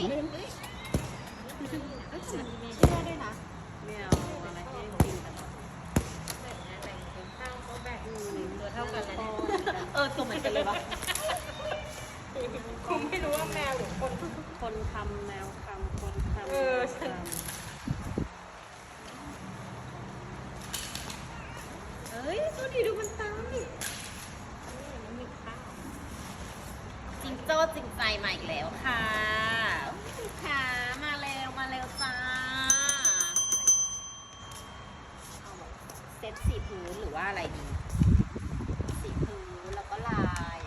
ยเฮ้ยเฮ้ยเชื่อด้วยนะไม่เอาอะไรให้กินกันแบ่งนะแบ่งเป็นข้างเขาแบ่งตัวเท่ากันเลยเออตัวเหมือนกันเลยวะคงไม่รู้ว่าแมวหรือคน คนทำแนวคำคนทำเออแนวคเอ้ยดูดิดูมันตายนี่มันมีข้าวจิงโจ้จริงใจมาอีกแล้วค่ะ เซ็ตสีพื้นหรือว่าอะไรดี สีพื้นแล้วก็ลาย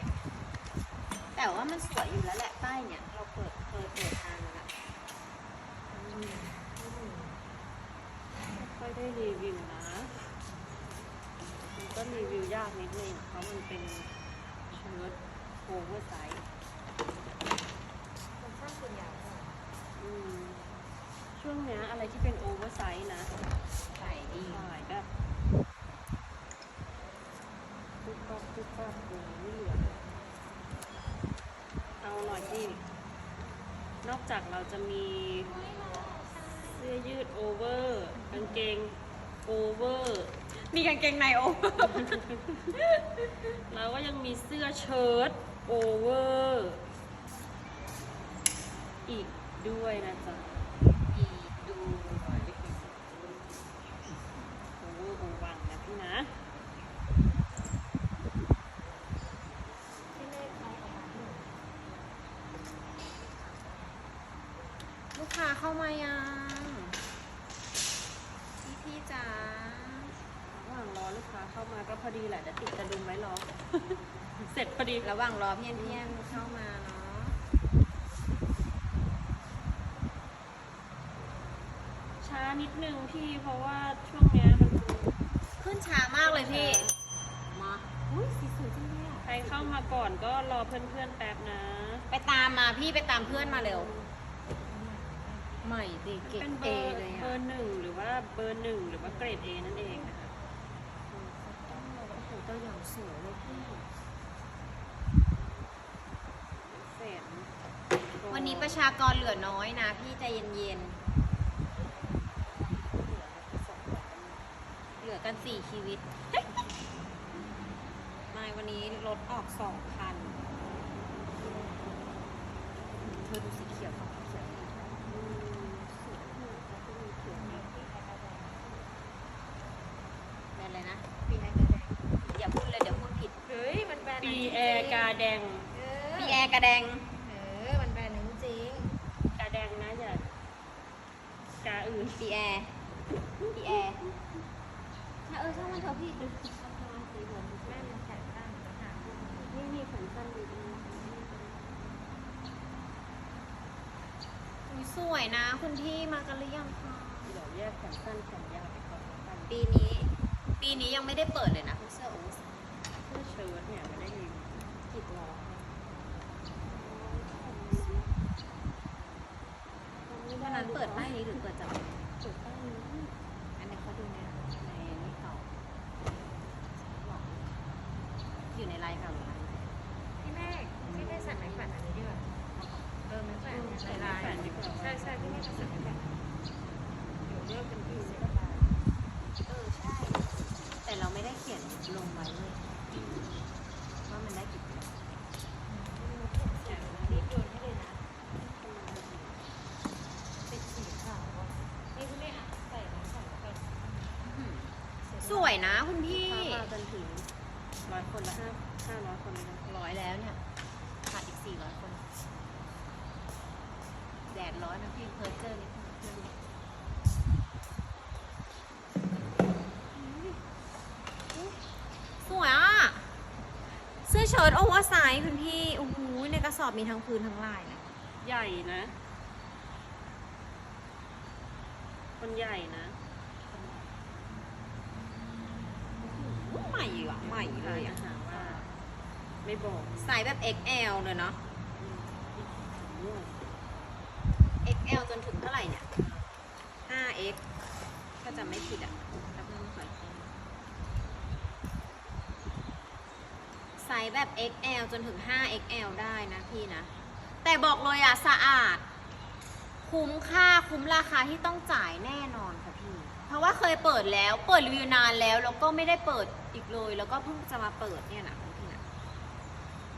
แต่ว่ามันสวยอยู่แล้วแหละป้ายเนี่ย เราเปิดเคยเปิดทางแล้วนะำไม่ค่อยได้รีวิวนะ มันก็รีวิวยากนิดนึงเพราะมันเป็นเชิ้ตโอเวอร์ไซส์คนสร้างส่วนใหญ่อืมช่วงเนี้ยอะไรที่เป็นโอเวอร์ไซส์นะ ใส่ดี ขายแบบปุ๊บปั๊บปุ๊บปั๊บเลยไม่เหลือเอาหน่อยที่นอก จากเราจะมีเสื้อยืดโอเวอร์กางเกงโอเวอร์มีกางเกงในโอเราก็ยังมีเสื้อเชิ้ตโอเวอร์อีกด้วยนะจ๊ะอีดูโอเวอร์โอวังนะพี่นะ ที่เลขเขาเอามาหนึ่ง ลูกค้าเข้ามายังพี่พี่จ๋า ระหว่างรอลูกค้าเข้ามาก็พอ ดีแหละเดี๋ยวติดกระดุมไว้รอ เสร็จพอดี ระหว่างรอเพี้ยนเพี้ยนๆเข้ามาเนาะช้านิดนึงพี่เพราะว่าช่วงเนี้ยมันขึ้นช้ามากเลยพี่ มาอุ้ยสีสวยจังเลยอะใครเข้ามาก่อนก็รอเพื่อนๆแป๊บนะ ไปตามมาพี่ไปตามเพื่อนมาเร็ว ใหม่ดิเก็เป็บนเบเออร์เลยเบออะร์หนึ่งหรือว่าเบอร์หนึ่งหรือว่าเกรดเอนั่นเองนะคะ โอ้โหตัวอย่างสวยเลยพี่แสนวันนี้ประชากรเหลือน้อยนะพี่ใจเย็นๆ เหลือกันสี่ชีวิตไม่วันนี้รถออกสองคัน เธอดูสีเขียวของเขียวนี่แบรนด์อะไรนะ ปีแอร์กระแดง อย่าพูดเลยเดี๋ยวพูดผิด เฮ้ยมันแบรนด์ ปีแอร์กาแดงเออพี่แอร์กระแดง เออ มันแบรนด์นั้นจริงกาแดงนะอย่ากาอื่น พี่แอร์พี่แอร์ถ้าเออช่างมันเถอะพี่ดูแม่มันแขนสั้นนะฮะนี่มีขนสั้นอยู่ตรงนี้อุ๊ยสวยนะ คุณพี่มากันหรือยังคะเดี๋ยวแยกขนสั้นขนยาวไปก่อนละกันปีนี้ ปีนี้ยังไม่ได้เปิดเลยนะพวกเสื้อโอเวอร์ไซ สื้อเชิ้ตเนี่ยไม่ได้รีวิวติดล้อวันนั้นเปิดป้ายนี้หรือเปิดจากเปิดป้ายนี้อันนี้เขาดูในในนี่เขาอยู่ในไลน์เขาหรือไลน์พี่แม่พี่แม่สั่งไม้แขวนอันนี้ดีกว่าเออไม้แขวนเนี่ลายใช่ใช่พี่แม่สั่งไม้แขวนเดี๋ยวเลือกเป็นพี่เสียลาเออใช่ แต่เราไม่ได้เขียนลงไว้เลย ว่ามันได้กี่ตัวรีบโยนให้เลยนะเป็นสีขาวอะนี่พี่แม่อะใส่ไม้แขวนไปอื้อหือสวยนะคุณพี่ถ้ามาจนถึงร้อยคนละห้าห้าร้อยคนเลยนะร้อยแล้วเนี่ยขาดอีกสี่ร้อยคน แดดร้อนนะพี่เพอเจอร์นิดนึงสวยอะ เสื้อเชิ้ตโอเวอร์ไซส์คุณพี่ โอ้โห ในกระสอบมีทั้งพื้นทั้งลายเลยใหญ่นะ คนใหญ่นะใหม่อะใหม่เลยอาอะหารว่า ไม่บอกไซส์แบบ XL เลยเนาะอืม XL จนถึงเท่าไหร่เนี่ย 5X ถ้าจำไม่ผิดอะแป๊บนึงขออีกทีไซ ส์แบบ XL จนถึง 5XL ได้นะพี่นะ แต่บอกเลยอะสะอาด คุ้มค่าคุ้มราคาที่ต้องจ่ายแน่นอนค่ะพี่ เพราะว่าเคยเปิดแล้วเปิดรีวิวนานแล้ว แล้วก็ไม่ได้เปิดอีกเลย แล้วก็เพิ่งจะมาเปิดเนี่ยนะพี่นะ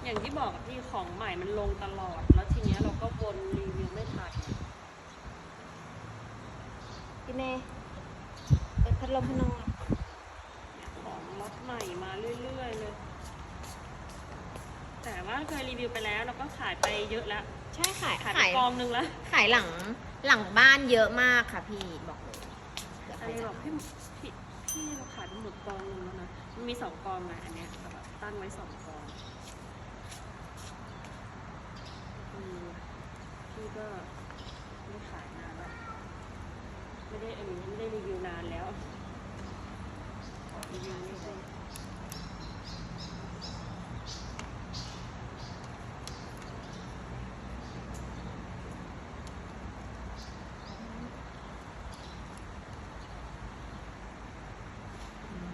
อย่างที่บอกอะพี่ของใหม่มันลงตลอด แล้วทีเนี้ยเราก็วนรีวิวไม่ทันพี่เมย์เปิดพัดลมให้น้องหน่อยเนี่ยของล็อตใหม่มาเรื่อยๆเลย แต่ว่าเคยรีวิวไปแล้วเราก็ขายไปเยอะแล้ว ใช่ขายขายไปขายกองนึงแล้วขายหลังหลังบ้านเยอะมากค่ะพี่บอกเลยเดี๋ยวอัใครนนี้จะบอกพี่พี่พี่เราขายไปหมดกองนึงแล้วนะมันมีสองกองนะอันเนี้ยแต่แบบตั้งไว้สองกองอืมพี่ก็ไม่ขายนานแล้วไม่ได้อันนี้ไม่ได้รีวิวนานแล้วรีวิวไม่ได้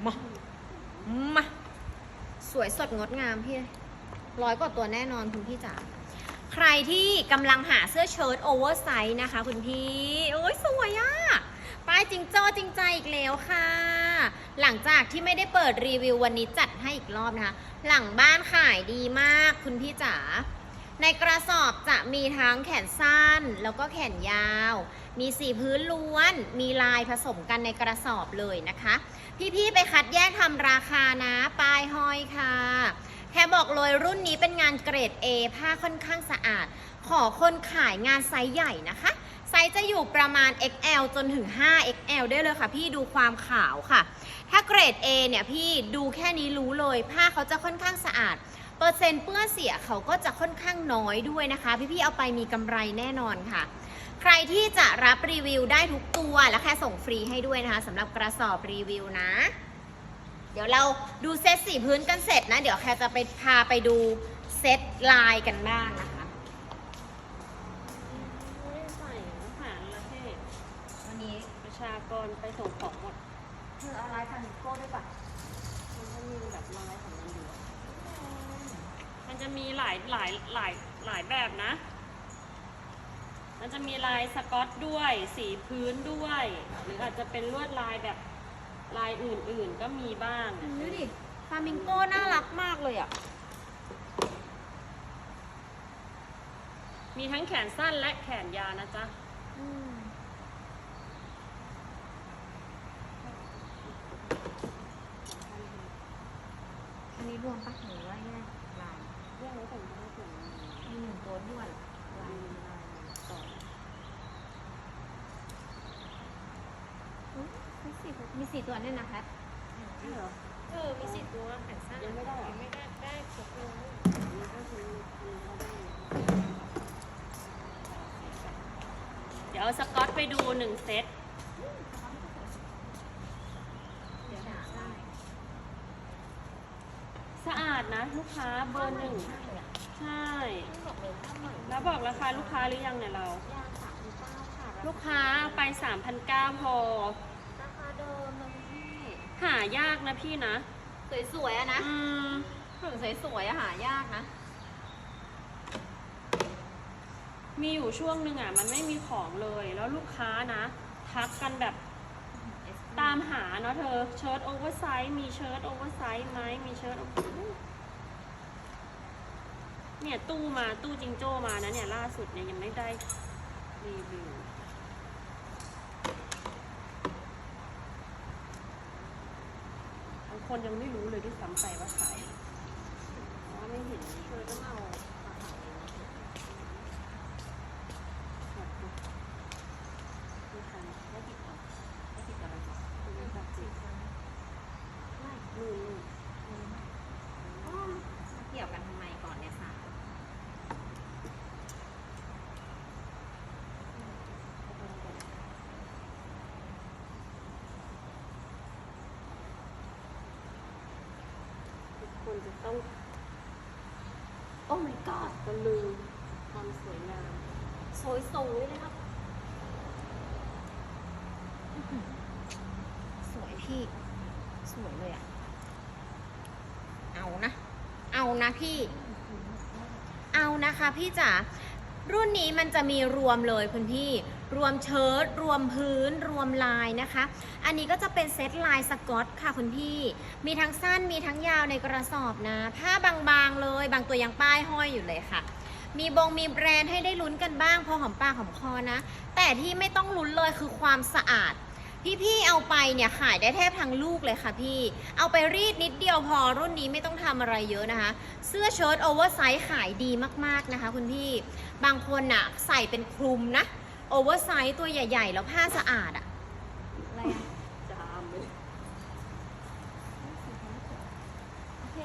มามาส วยสดงดงามพี่ร้อยกว่าตัวแน่นอนคุณพี่จ๋าใครที่กำลังหาเสื้อเชิ้ตโอเวอร์ไซส์นะคะ คุณพี่ โอ้ยสวยอะป้ายจริงจ้จริงใจอีกแล้วค่ะ หลังจากที่ไม่ได้เปิดรีวิววันนี้จัดให้อีกรอบนะคะ หลังบ้านขายดีมากคุณพี่จ๋า ในกระสอบจะมีทั้งแขนสั้นแล้วก็แขนยาว มีสีพื้นล้วน มีลายผสมกันในกระสอบเลยนะคะ พี่ๆไปคัดแยกทำราคานะปลายห้อยค่ะ แค่บอกเลยรุ่นนี้เป็นงานเกรด A ผ้าค่อนข้างสะอาด ขอคนขายงานไซส์ใหญ่นะคะ ไซส์จะอยู่ประมาณ XL จนถึง 5XL ได้เลยค่ะ พี่ดูความขาวค่ะ ถ้าเกรด A เนี่ยพี่ดูแค่นี้รู้เลย ผ้าเขาจะค่อนข้างสะอาด เปอร์เซ็นต์เปื้อนเสียเขาก็จะค่อนข้างน้อยด้วยนะคะ พี่ๆเอาไปมีกำไรแน่นอนค่ะ ใครที่จะรับรีวิวได้ทุกตัวและแค่ส่งฟรีให้ด้วยนะคะสำหรับกระสอบรีวิวนะ เดี๋ยวเราดูเซตสีพื้นกันเสร็จนะ เดี๋ยวแค่จะไปพาไปดูเซตลายกันบ้างนะคะ ไม่ได้ใส่อาหารละเทศวันนี้ประชากรไปส่งของหมดเธอเอาลายพันโก้ด้วยปะมันก็มีแบบลายของมันอยู่อะ มันจะมีหลายหลายหลายหลายแบบนะ มันจะมีลายสกอตด้วย สีพื้นด้วย หรืออาจจะเป็นลวดลายแบบลายอื่นๆก็มีบ้างดูดิฟามิงโก้น่ารักมากเลยอะ มีทั้งแขนสั้นและแขนยาวนะจ๊ะอืมอันนี้รวมปะหรือว่าแยกลาย เรื่องนี้ผมจะไม่ถึง มีหนึ่งตัวด้วยลายลาย สอง อุ๊ย มีสี่ตัวมีสี่ตัวด้วยนะคะนี่เหรอเออ มีสิทธิ์ตัวแขนสั้นยังไม่ได้เหรอยังไม่ได้ได้ครบเลยนี่ก็คือมีเขาได้เดี๋ยวเอาสกอตไปดูหนึ่งเซตเดี๋ยวหาได้สะอาดนะ ลูกค้าเบอร์หนึ่งใช่ต้องบอกเลยว่าใหม่แล้วบอกราคาลูกค้าหรือยังเนี่ยเรายางสามพันเก้าค่ะลูกค้าเอาไป 3,900พอ ราคาเดิมเลยพี่ หายากนะพี่นะ สวยๆอะนะอืมถึงสวยๆอะหายากนะ มีอยู่ช่วงหนึ่งอะ มันไม่มีของเลย แล้วลูกค้านะ ทักกันแบบตามหาเนาะเธอ เชิ้ตโอเวอร์ไซส์มีเชิ้ตโอเวอร์ไซส์ไหมมีเชิ้ต over- เนี่ยตู้มาตู้จิงโจ้มานะเนี่ยล่าสุดเนี่ยยังไม่ได้รีวิวบาง คนยังไม่รู้เลยด้วยซ้ำไปว่าใครไม่เห็นเธอต้องเอามาขายเองนะ ไม่ทัน ได้ติดต่อได้ติดต่ออะไรก่อน ไม่ทันจริง ไม่ นู่นนู่น อ๋อมาเกี่ยวกันทำไมก่อนเนี่ยสาว ทุก คนจะต้อง โอ้ my god ตะลึงความสวยงาม สวยๆเลยครับ สวยพี่ สวยเลยอะเอานะ เอานะพี่ เอานะคะพี่จ๋ารุ่นนี้มันจะมีรวมเลยคุณพี่ รวมเชิ้ตรวมพื้น รวมลายนะคะ อันนี้ก็จะเป็นเซตลายสกอตค่ะคุณพี่ มีทั้งสั้นมีทั้งยาวในกระสอบนะ ผ้าบางๆเลย บางตัวยังป้ายห้อยอยู่เลยค่ะ มีบงมีแบรนด์ให้ได้ลุ้นกันบ้างพอหอมปากหอมคอนะ แต่ที่ไม่ต้องลุ้นเลยคือความสะอาดพี่ๆ เอาไปเนี่ยขายได้แทบทั้งลูกเลยค่ะพี่ เอาไปรีดนิดเดียวพอรุ่นนี้ไม่ต้องทำอะไรเยอะนะคะ เสื้อเชิ้ตโอเวอร์ไซส์ขายดีมากๆนะคะคุณพี่ บางคนน่ะใส่เป็นคลุมนะ โอเวอร์ไซส์ตัวใหญ่ ๆ แล้วผ้าสะอาดอะอะไรอะจามเลยโอเค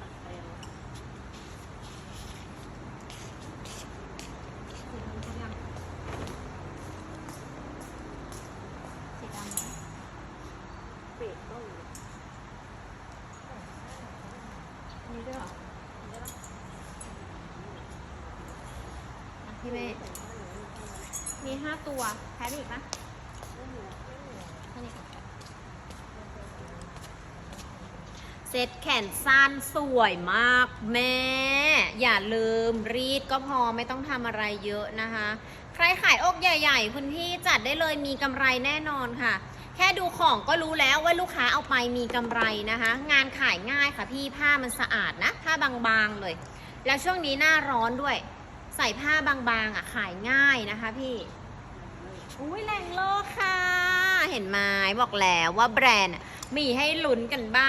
ตัดไปแล้วสีดำสีดำสีดำนะเปรตก็อยู่อันนี้ด้วยเหรออะพี่เมย์ มีห้าตัวแพ้อีกปะแค่นี้ก่อนเซ็ตแขนสั้นสวยมากแม่ อย่าลืมรีดก็พอไม่ต้องทำอะไรเยอะนะคะ ใครขายอกใหญ่ ๆ คุณพี่จัดได้เลยมีกำไรแน่นอนค่ะ แค่ดูของก็รู้แล้วว่าลูกค้าเอาไปมีกำไรนะคะ งานขายง่ายค่ะพี่ผ้ามันสะอาดนะผ้าบางๆเลย แล้วช่วงนี้หน้าร้อนด้วย ใส่ผ้าบางๆอะขายง่ายนะคะพี่ อุ้ยแหล่งโลกค่ะ เห็นไหมบอกแล้วว่าแบรนด์มีให้ลุ้นกันบ้าง